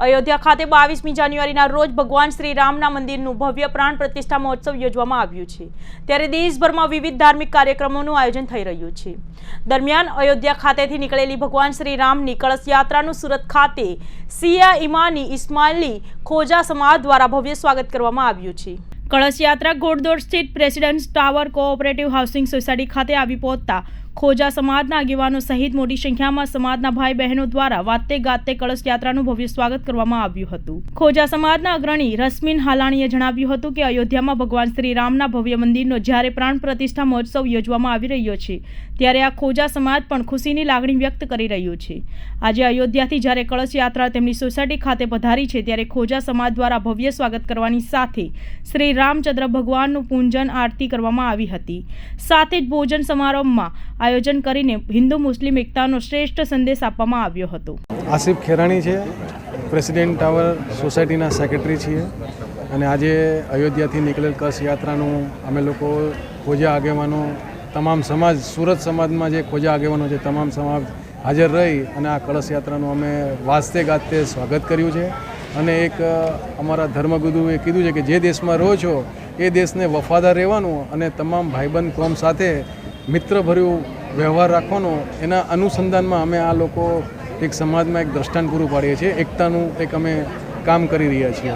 અયોધ્યા ખાતે બાવીસમી જાન્યુઆરીના રોજ ભગવાન શ્રી રામના મંદિરનું ભવ્ય પ્રાણ પ્રતિષ્ઠા મહોત્સવ યોજવામાં આવ્યું છે. ત્યારે દેશભરમાં વિવિધ ધાર્મિક કાર્યક્રમોનું આયોજન થઈ રહ્યું છે. દરમિયાન અયોધ્યા ખાતેથી નીકળેલી ભગવાન શ્રી રામની કળશ યાત્રાનું સુરત ખાતે સિયા ઇમાની ઇસ્માઇલી ખોજા સમાજ દ્વારા ભવ્ય સ્વાગત કરવામાં આવ્યું છે. કળશ યાત્રા ઘોડદોડ સ્થિત president tower cooperative housing society ખાતે આવી પહોંચતા ખોજા સમાજના આગેવાનો સહિત મોટી સંખ્યામાં સમાજના ભાઈ બહેનો દ્વારા વાતે ગાતે કળશ યાત્રાનું ભવ્ય સ્વાગત કરવામાં આવ્યું હતું. ખોજા સમાજના અગ્રણી રશ્મિન હાલાણીએ જણાવ્યું હતું કે અયોધ્યામાં ભગવાન શ્રી રામના ભવ્ય મંદિરનો જ્યારે પ્રાણ પ્રતિષ્ઠા મહોત્સવ યોજવામાં આવી રહ્યો છે, ત્યારે આ ખોજા સમાજ પણ ખુશીની લાગણી વ્યક્ત કરી રહ્યું છે. આજે અયોધ્યાથી જ્યારે કળશ યાત્રા તેમની સોસાયટી ખાતે પધારી છે, ત્યારે ખોજા સમાજ દ્વારા ભવ્ય સ્વાગત કરવાની સાથે શ્રી રામચંદ્ર ભગવાનનું પૂજન, આરતી કરવામાં આવી હતી. સાથે જ ભોજન સમારંભમાં આયોજન કરીને હિન્દુ મુસ્લિમ એકતાનો શ્રેષ્ઠ સંદેશ આપવામાં આવ્યો હતો. આસિફ ખેરાણી છે, પ્રેસિડેન્ટ ટાવર સોસાયટીના સેક્રેટરી છીએ અને આજે અયોધ્યાથી નીકળેલ કચ્છ યાત્રાનું અમે લોકો ખોજા આગેવાનો, તમામ સમાજ, સુરત સમાજમાં જે ખોજા આગેવાનો છે, તમામ સમાજ હાજર રહી અને આ કળશ યાત્રાનું અમે વાસ્તે ગાતે સ્વાગત કર્યું છે. અને એક અમારા ધર્મગુરુએ કીધું છે કે જે દેશમાં રહો છો, એ દેશને વફાદાર રહેવાનું અને તમામ ભાઈબંધ, કોમ સાથે મિત્રભર્યું વ્યવહાર રાખવાનો, એના અનુસંધાનમાં અમે આ લોકો એક સમાજમાં એક દ્રષ્ટાંત પૂરું પાડીએ છીએ. એકતાનું એક અમે કામ કરી રહ્યા છીએ.